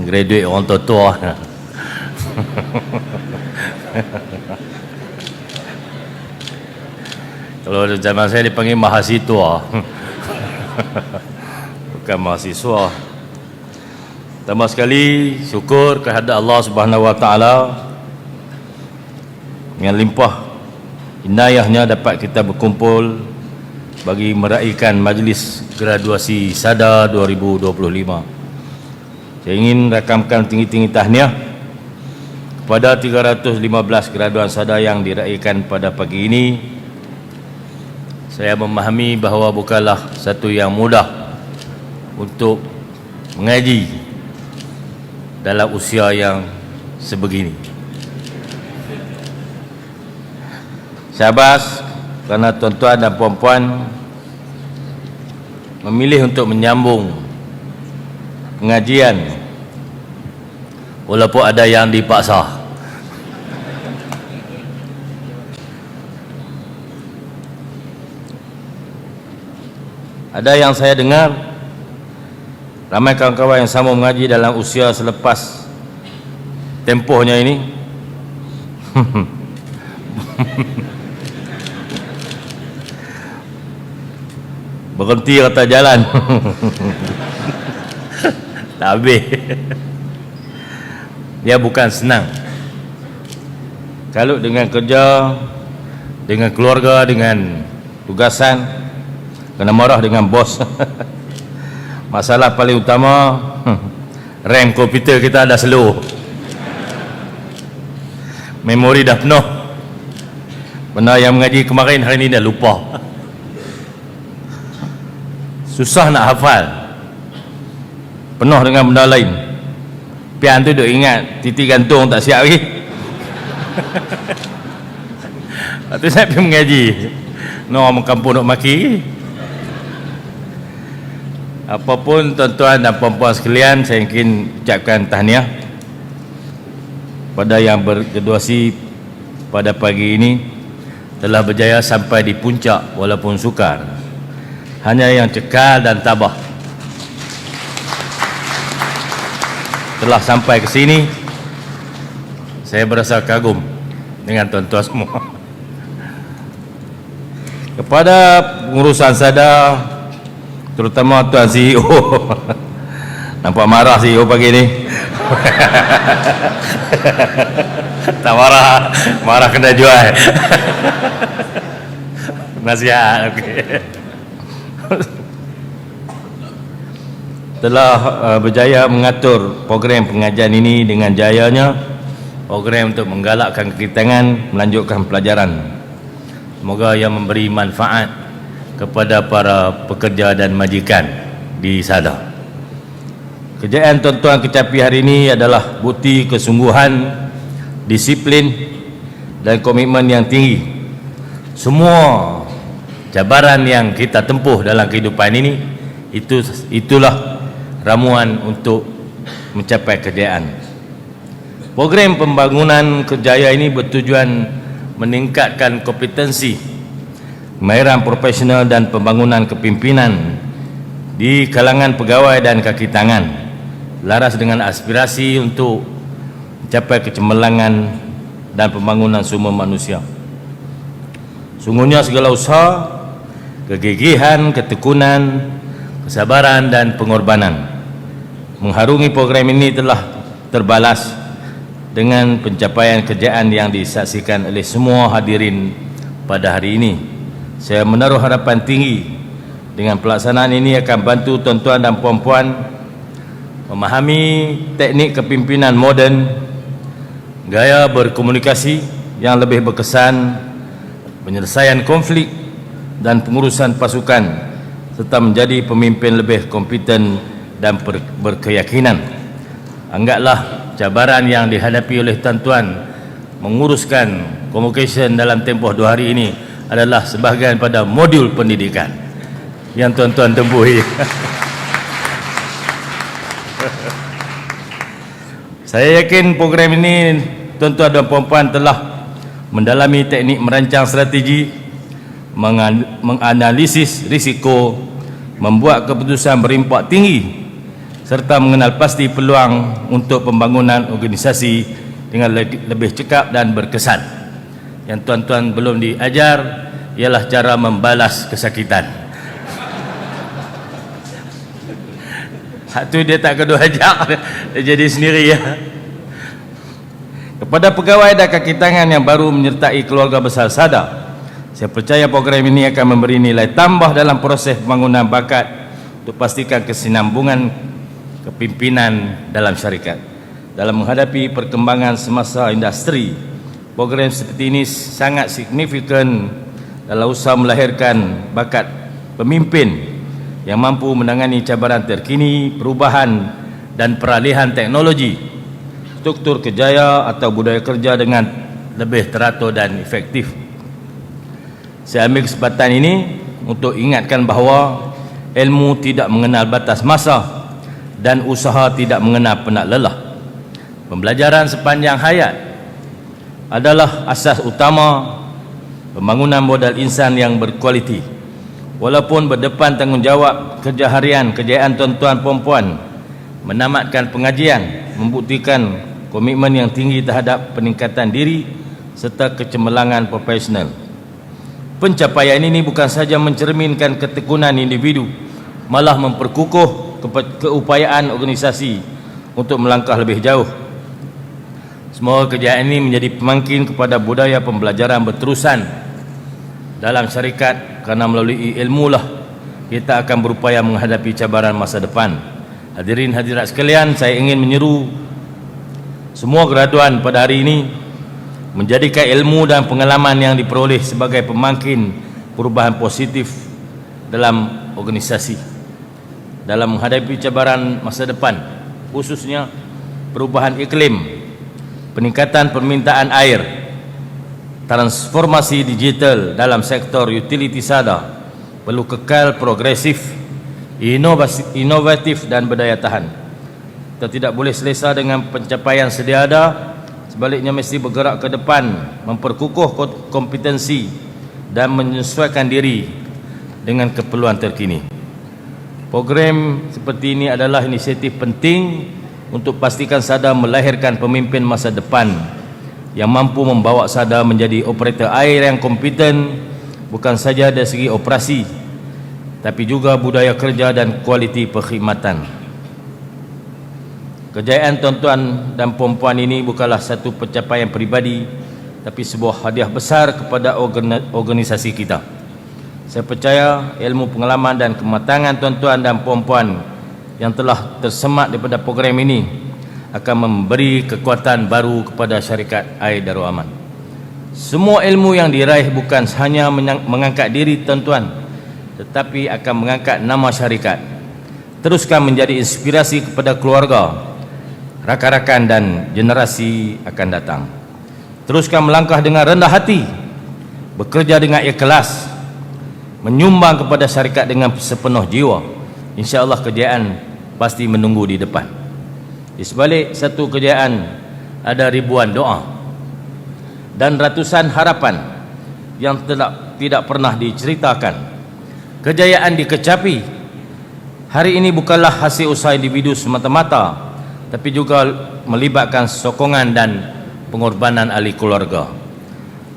graduate orang tua-tua. Kalau zaman saya dipanggil mahasiswa. Bukan mahasiswa. Pertama sekali syukur kehadap Allah Subhanahu Wa Taala. Dengan limpah inayahnya dapat kita berkumpul bagi meraihkan majlis graduasi SADA 2025. Saya ingin rakamkan tinggi-tinggi tahniah kepada 315 graduan SADA yang diraihkan pada pagi ini. Saya memahami bahawa bukanlah satu yang mudah untuk mengaji dalam usia yang sebegini. Syabas kerana tuan-tuan dan puan-puan memilih untuk menyambung pengajian. Walaupun ada yang dipaksa. Ada yang saya dengar ramai kawan-kawan yang sama mengaji dalam usia selepas tempohnya ini. Berhenti kata jalan tak habis. Dia bukan senang. Kalau dengan kerja dengan keluarga dengan tugasan kena marah dengan bos. Masalah paling utama RAM komputer kita dah slow. Memori dah penuh. Benda yang mengaji kemarin hari ini dah lupa. Susah nak hafal penuh dengan benda lain. Pian tu duk ingat titi gantung tak siap lagi. Lepas tu saya pergi mengaji. No orang kampung nak maki. Apapun tuan-tuan dan puan-puan sekalian saya ingin ucapkan tahniah pada yang bergraduasi pada pagi ini telah berjaya sampai di puncak walaupun sukar. Hanya yang cekal dan tabah telah sampai ke sini saya berasa kagum dengan tuan-tuan semua. Kepada pengurusan sada terutama tuan CEO nampak marah CEO pagi ni? Tak marah. Marah kena jual. Nasihat okey telah uh, berjaya mengatur program pengajian ini dengan jayanya. Program untuk menggalakkan kekitangan melanjutkan pelajaran. Semoga ia memberi manfaat kepada para pekerja dan majikan di Sada kejayaan tuan-tuan kecapi hari ini adalah bukti kesungguhan disiplin dan komitmen yang tinggi. Semua cabaran yang kita tempuh dalam kehidupan ini itu itulah ramuan untuk mencapai kejayaan. Program pembangunan kerjaya ini bertujuan meningkatkan kompetensi kemahiran profesional dan pembangunan kepimpinan di kalangan pegawai dan kaki tangan laras dengan aspirasi untuk mencapai kecemerlangan dan pembangunan sumber manusia. Sungguhnya segala usaha, kegigihan, ketekunan, kesabaran dan pengorbanan mengharungi program ini telah terbalas dengan pencapaian kejayaan yang disaksikan oleh semua hadirin pada hari ini. Saya menaruh harapan tinggi dengan pelaksanaan ini akan bantu tuan-tuan dan puan-puan memahami teknik kepimpinan moden, gaya berkomunikasi yang lebih berkesan, penyelesaian konflik dan pengurusan pasukan serta menjadi pemimpin lebih kompeten dan ber, berkeyakinan. Anggaplah cabaran yang dihadapi oleh tuan-tuan menguruskan convocation dalam tempoh dua hari ini adalah sebahagian pada modul pendidikan. Yang tuan-tuan tempuhi. Saya yakin program ini tuan-tuan dan puan-puan telah mendalami teknik merancang strategi menganalisis risiko membuat keputusan berimpak tinggi serta mengenal pasti peluang untuk pembangunan organisasi dengan lebih cekap dan berkesan. Yang tuan-tuan belum diajar ialah cara membalas kesakitan. Hak tu dia tak kedua ajak, dia jadi sendiri ya. Kepada pegawai dan kaki tangan yang baru menyertai keluarga besar SADA, saya percaya program ini akan memberi nilai tambah dalam proses pembangunan bakat untuk pastikan kesinambungan kepimpinan dalam syarikat. Dalam menghadapi perkembangan semasa industri, program seperti ini sangat signifikan dalam usaha melahirkan bakat pemimpin yang mampu menangani cabaran terkini, perubahan dan peralihan teknologi struktur kejaya atau budaya kerja dengan lebih teratur dan efektif. Saya ambil kesempatan ini untuk ingatkan bahawa ilmu tidak mengenal batas masa dan usaha tidak mengenal penat lelah. Pembelajaran sepanjang hayat adalah asas utama pembangunan modal insan yang berkualiti. Walaupun berdepan tanggungjawab kerja harian kejayaan tuan-tuan puan-puan menamatkan pengajian membuktikan komitmen yang tinggi terhadap peningkatan diri serta kecemerlangan profesional. Pencapaian ini bukan saja mencerminkan ketekunan individu, malah memperkukuh keupayaan organisasi untuk melangkah lebih jauh. Semua kejayaan ini menjadi pemangkin kepada budaya pembelajaran berterusan dalam syarikat kerana melalui ilmu lah kita akan berupaya menghadapi cabaran masa depan. Hadirin hadirat sekalian, saya ingin menyeru semua graduan pada hari ini menjadikan ilmu dan pengalaman yang diperoleh sebagai pemangkin perubahan positif dalam organisasi dalam menghadapi cabaran masa depan khususnya perubahan iklim peningkatan permintaan air transformasi digital dalam sektor utility sada perlu kekal progresif inovatif dan berdaya tahan. Kita tidak boleh selesa dengan pencapaian sedia ada sebaliknya mesti bergerak ke depan memperkukuh kompetensi dan menyesuaikan diri dengan keperluan terkini program seperti ini adalah inisiatif penting untuk pastikan SADA melahirkan pemimpin masa depan yang mampu membawa SADA menjadi operator air yang kompeten bukan saja dari segi operasi tapi juga budaya kerja dan kualiti perkhidmatan. Kejayaan tuan-tuan dan perempuan ini bukanlah satu pencapaian peribadi tapi sebuah hadiah besar kepada organisasi kita. Saya percaya ilmu pengalaman dan kematangan tuan-tuan dan perempuan yang telah tersemat daripada program ini akan memberi kekuatan baru kepada syarikat Air Darul Aman. Semua ilmu yang diraih bukan hanya mengangkat diri tuan-tuan tetapi akan mengangkat nama syarikat. Teruskan menjadi inspirasi kepada keluarga rakan-rakan dan generasi akan datang. Teruskan melangkah dengan rendah hati, bekerja dengan ikhlas, menyumbang kepada syarikat dengan sepenuh jiwa. InsyaAllah kejayaan pasti menunggu di depan. Di sebalik satu kejayaan ada ribuan doa dan ratusan harapan yang tidak tidak pernah diceritakan. Kejayaan dikecapi. Hari ini bukanlah hasil usaha individu semata-mata tapi juga melibatkan sokongan dan pengorbanan ahli keluarga.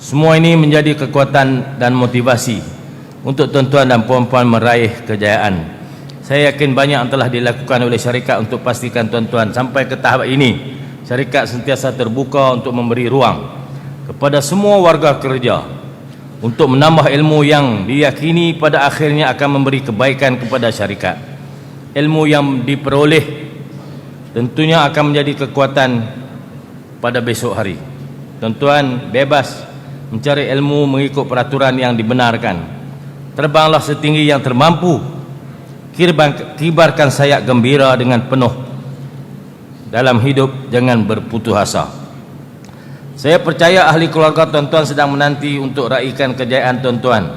Semua ini menjadi kekuatan dan motivasi untuk tuan-tuan dan puan-puan meraih kejayaan. Saya yakin banyak yang telah dilakukan oleh syarikat untuk pastikan tuan-tuan sampai ke tahap ini. Syarikat sentiasa terbuka untuk memberi ruang kepada semua warga kerja untuk menambah ilmu yang diyakini pada akhirnya akan memberi kebaikan kepada syarikat. Ilmu yang diperoleh tentunya akan menjadi kekuatan pada besok hari. Tuan-tuan bebas mencari ilmu mengikut peraturan yang dibenarkan. Terbanglah setinggi yang termampu. Kibarkan sayap gembira dengan penuh dalam hidup jangan berputus asa. Saya percaya ahli keluarga tuan-tuan sedang menanti untuk raikan kejayaan tuan-tuan.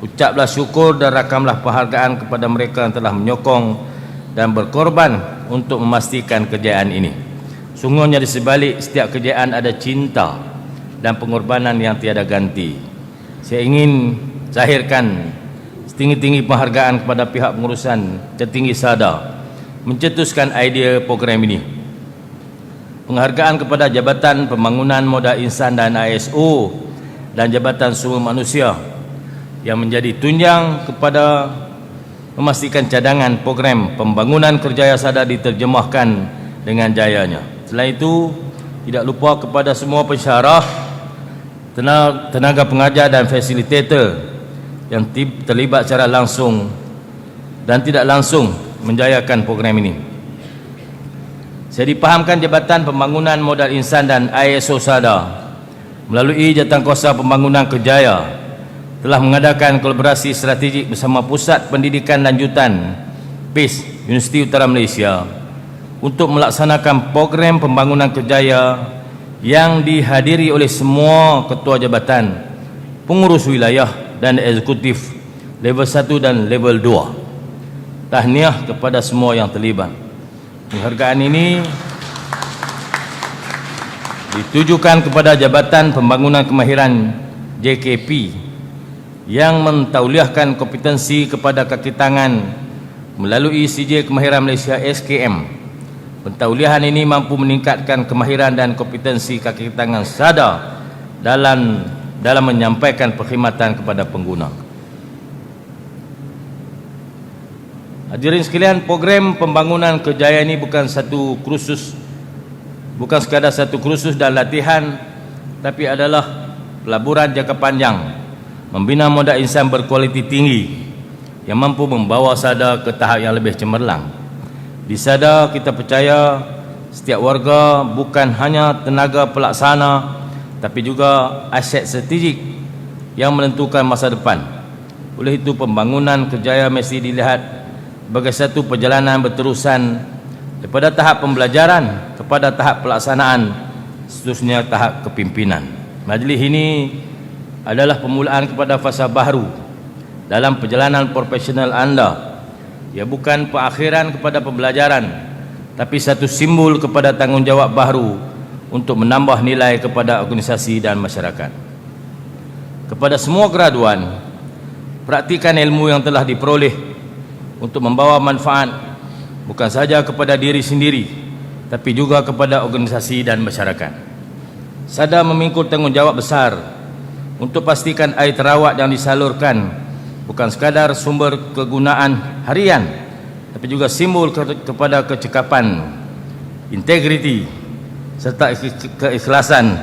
Ucaplah syukur dan rakamlah penghargaan kepada mereka yang telah menyokong dan berkorban untuk memastikan kejayaan ini. Sungguhnya di sebalik setiap kejayaan ada cinta dan pengorbanan yang tiada ganti. Saya ingin zahirkan setinggi-tinggi penghargaan kepada pihak pengurusan tertinggi SADA mencetuskan idea program ini. Penghargaan kepada Jabatan Pembangunan Modal Insan dan ISO dan Jabatan Sumber Manusia yang menjadi tunjang kepada memastikan cadangan program pembangunan kerjaya sadar diterjemahkan dengan jayanya. Selain itu, tidak lupa kepada semua pensyarah, tenaga pengajar dan fasilitator yang terlibat secara langsung dan tidak langsung menjayakan program ini. Saya dipahamkan Jabatan Pembangunan Modal Insan dan ISO SADA melalui Jawatankuasa Pembangunan Kejaya telah mengadakan kolaborasi strategik bersama Pusat Pendidikan Lanjutan PIS Universiti Utara Malaysia untuk melaksanakan program pembangunan kejaya yang dihadiri oleh semua ketua jabatan, pengurus wilayah dan eksekutif level 1 dan level 2. Tahniah kepada semua yang terlibat. Penghargaan ini ditujukan kepada Jabatan Pembangunan Kemahiran JKP yang mentauliahkan kompetensi kepada kaki tangan melalui CJ Kemahiran Malaysia SKM. Pentauliahan ini mampu meningkatkan kemahiran dan kompetensi kaki tangan sada dalam dalam menyampaikan perkhidmatan kepada pengguna. Hadirin sekalian, program pembangunan kejayaan ini bukan satu kursus bukan sekadar satu kursus dan latihan tapi adalah pelaburan jangka panjang membina modal insan berkualiti tinggi yang mampu membawa sada ke tahap yang lebih cemerlang. Di sada kita percaya setiap warga bukan hanya tenaga pelaksana tapi juga aset strategik yang menentukan masa depan. Oleh itu pembangunan kejayaan mesti dilihat sebagai satu perjalanan berterusan daripada tahap pembelajaran kepada tahap pelaksanaan seterusnya tahap kepimpinan majlis ini adalah permulaan kepada fasa baru dalam perjalanan profesional anda ia bukan perakhiran kepada pembelajaran tapi satu simbol kepada tanggungjawab baru untuk menambah nilai kepada organisasi dan masyarakat kepada semua graduan praktikan ilmu yang telah diperoleh untuk membawa manfaat bukan saja kepada diri sendiri tapi juga kepada organisasi dan masyarakat. Sada memikul tanggungjawab besar untuk pastikan air terawat yang disalurkan bukan sekadar sumber kegunaan harian tapi juga simbol ke kepada kecekapan, integriti serta keikhlasan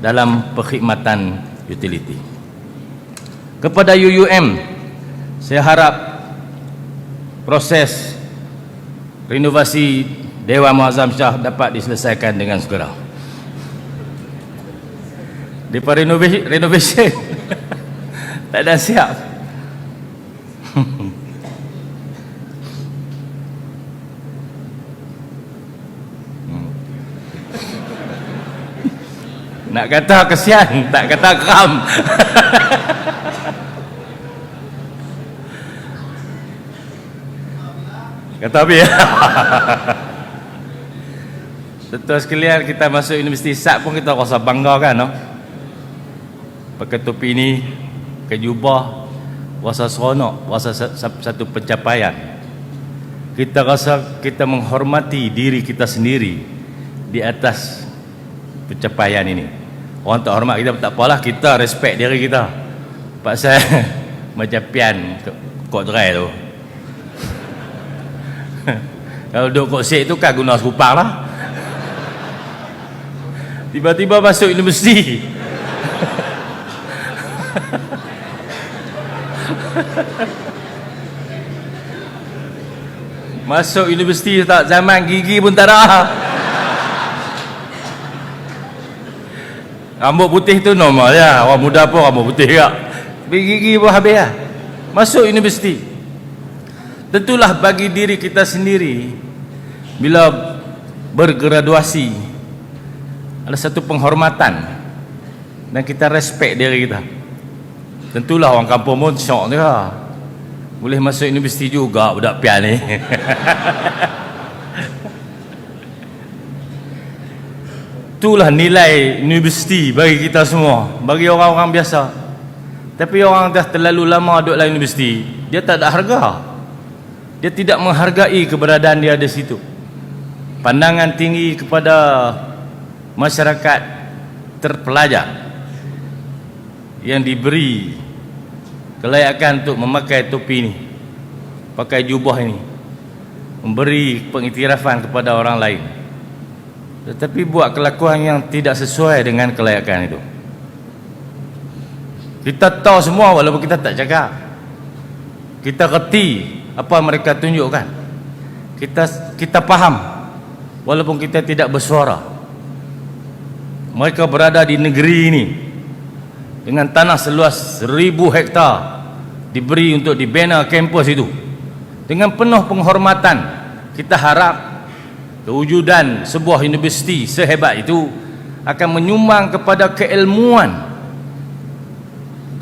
dalam perkhidmatan utility. Kepada UUM, saya harap proses renovasi Dewan Muazzam Shah dapat diselesaikan dengan segera. Depa renovasi renovasi tak ada siap. Nak kata kesian, tak kata geram. Kata Abi Betul sekalian kita masuk Universiti SAT pun kita rasa bangga kan no? Pakai topi ni Pakai jubah Rasa seronok Rasa satu pencapaian Kita rasa kita menghormati diri kita sendiri Di atas pencapaian ini Orang tak hormat kita tak apalah Kita respect diri kita. Pak saya macam pian Kok dry tu. Kalau duduk koksik tu kan guna serupang lah. Tiba-tiba masuk universiti. Masuk universiti tak zaman gigi pun tak ada rambut putih tu normal ya. Orang muda pun rambut putih tak tapi gigi pun habis lah masuk universiti. Tentulah bagi diri kita sendiri bila bergraduasi ada satu penghormatan dan kita respect diri kita. Tentulah orang kampung pun syok dia boleh masuk universiti juga budak pian ni itulah nilai universiti bagi kita semua. Bagi orang-orang biasa. Tapi orang dah terlalu lama duduk dalam universiti dia tak ada harga. Dia tidak menghargai keberadaan dia di situ. Pandangan tinggi kepada masyarakat terpelajar yang diberi kelayakan untuk memakai topi ini pakai jubah ini memberi pengiktirafan kepada orang lain tetapi buat kelakuan yang tidak sesuai dengan kelayakan itu. Kita tahu semua walaupun kita tak cakap. Kita reti apa mereka tunjukkan. Kita kita faham walaupun kita tidak bersuara. Mereka berada di negeri ini dengan tanah seluas seribu hektar diberi untuk dibina kampus itu. Dengan penuh penghormatan kita harap kewujudan sebuah universiti sehebat itu akan menyumbang kepada keilmuan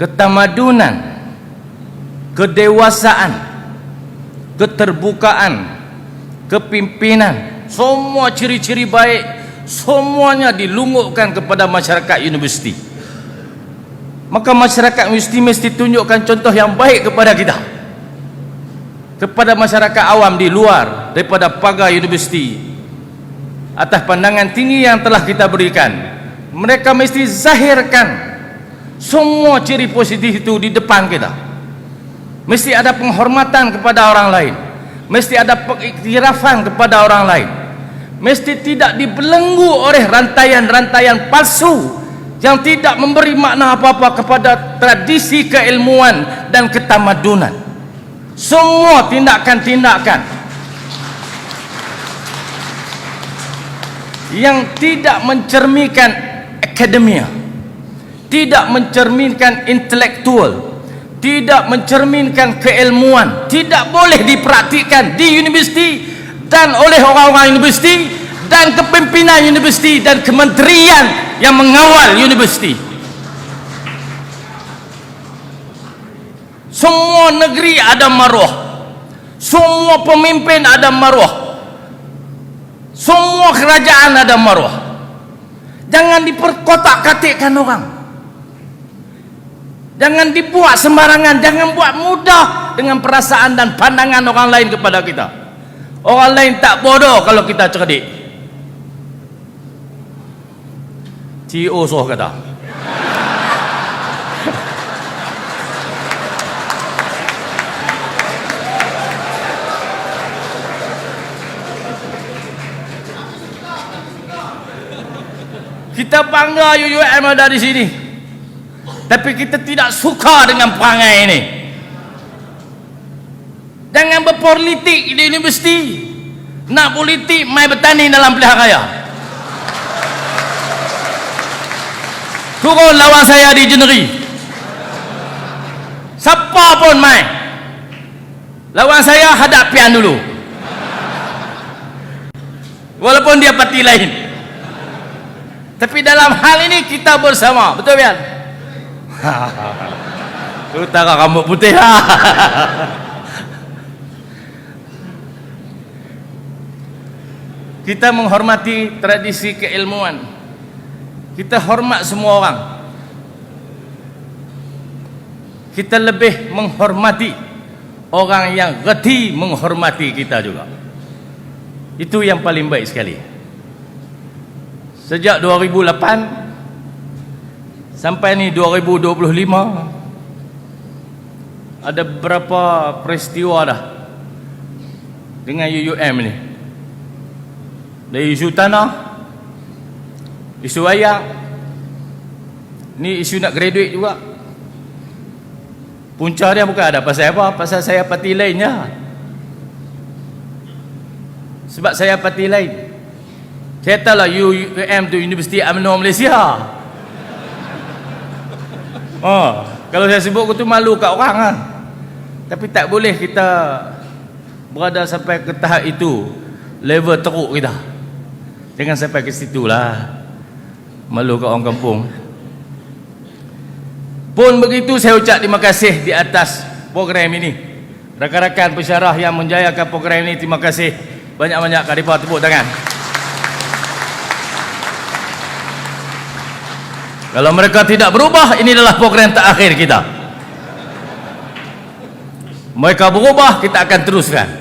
ketamadunan kedewasaan keterbukaan kepimpinan. Semua ciri-ciri baik semuanya dilungukkan kepada masyarakat universiti. Maka masyarakat mesti mesti tunjukkan contoh yang baik kepada kita. Kepada masyarakat awam di luar daripada pagar universiti atas pandangan tinggi yang telah kita berikan. Mereka mesti zahirkan semua ciri positif itu di depan kita. Mesti ada penghormatan kepada orang lain. Mesti ada pengiktirafan kepada orang lain. Mesti tidak dibelenggu oleh rantaian-rantaian palsu yang tidak memberi makna apa-apa kepada tradisi keilmuan dan ketamadunan. Semua tindakan-tindakan yang tidak mencerminkan akademia tidak mencerminkan intelektual tidak mencerminkan keilmuan tidak boleh dipraktikkan di universiti dan oleh orang-orang universiti dan kepimpinan universiti dan kementerian yang mengawal universiti. Semua negeri ada maruah. Semua pemimpin ada maruah semua kerajaan ada maruah jangan diperkotak-katikkan orang. Jangan dibuat sembarangan. Jangan buat mudah dengan perasaan dan pandangan orang lain kepada kita. Orang lain tak bodoh kalau kita cerdik. CEO 说 kata kita bangga UUM ada di sini. Tapi kita tidak suka dengan perangai ini. Jangan berpolitik di universiti. Nak politik mai bertani dalam pilihan raya. Turun lawan saya di jeneri siapa pun mai. Lawan saya hadapian dulu. Walaupun dia parti lain tapi dalam hal ini kita bersama. Betul Bian? utara rambut putih kita menghormati tradisi keilmuan. Kita hormat semua orang. Kita lebih menghormati orang yang reti menghormati kita juga. Itu yang paling baik sekali sejak 2008 sampai ni 2025 ada berapa peristiwa dah dengan UUM ni? Dari isu tanah isu ayah ni isu nak graduate juga. Punca dia bukan ada pasal apa pasal saya parti lainnya sebab saya parti lain saya tahu lah UUM tu Universiti UMNO Malaysia. Oh, kalau saya sebut tu malu kat orang kan tapi tak boleh kita berada sampai ke tahap itu. Level teruk kita. Jangan sampai ke situ lah. Malu kat orang kampung. Pun begitu saya ucap terima kasih di atas program ini. Rakan-rakan pensyarah yang menjayakan program ini terima kasih. Banyak-banyak kadipah tepuk tangan kalau mereka tidak berubah ini adalah program terakhir kita mereka berubah kita akan teruskan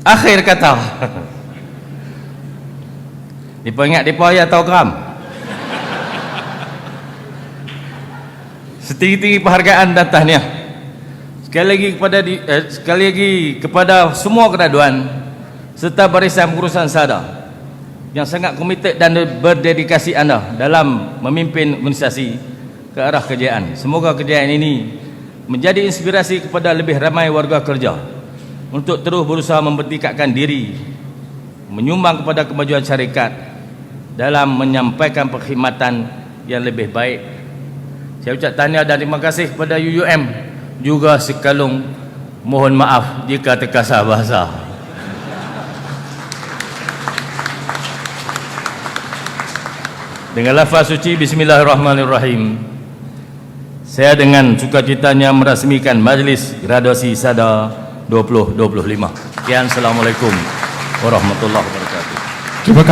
Akhir kata. Depa ingat depa ayat tahu keram. Setinggi-tinggi penghargaan dan tahniah. Sekali lagi kepada di, eh, sekali lagi kepada semua keraduan serta barisan pengurusan sada yang sangat komited dan berdedikasi anda dalam memimpin organisasi ke arah kejayaan. Semoga kejayaan ini menjadi inspirasi kepada lebih ramai warga kerja untuk terus berusaha memberdikatkan diri menyumbang kepada kemajuan syarikat dalam menyampaikan perkhidmatan yang lebih baik. Saya ucap tahniah dan terima kasih kepada UUM juga sekalung mohon maaf jika terkasar bahasa. Dengan lafaz suci Bismillahirrahmanirrahim. Saya dengan sukacitanya merasmikan Majlis Graduasi Sada 2025 Sekian Assalamualaikum Warahmatullahi Wabarakatuh. Terima kasih.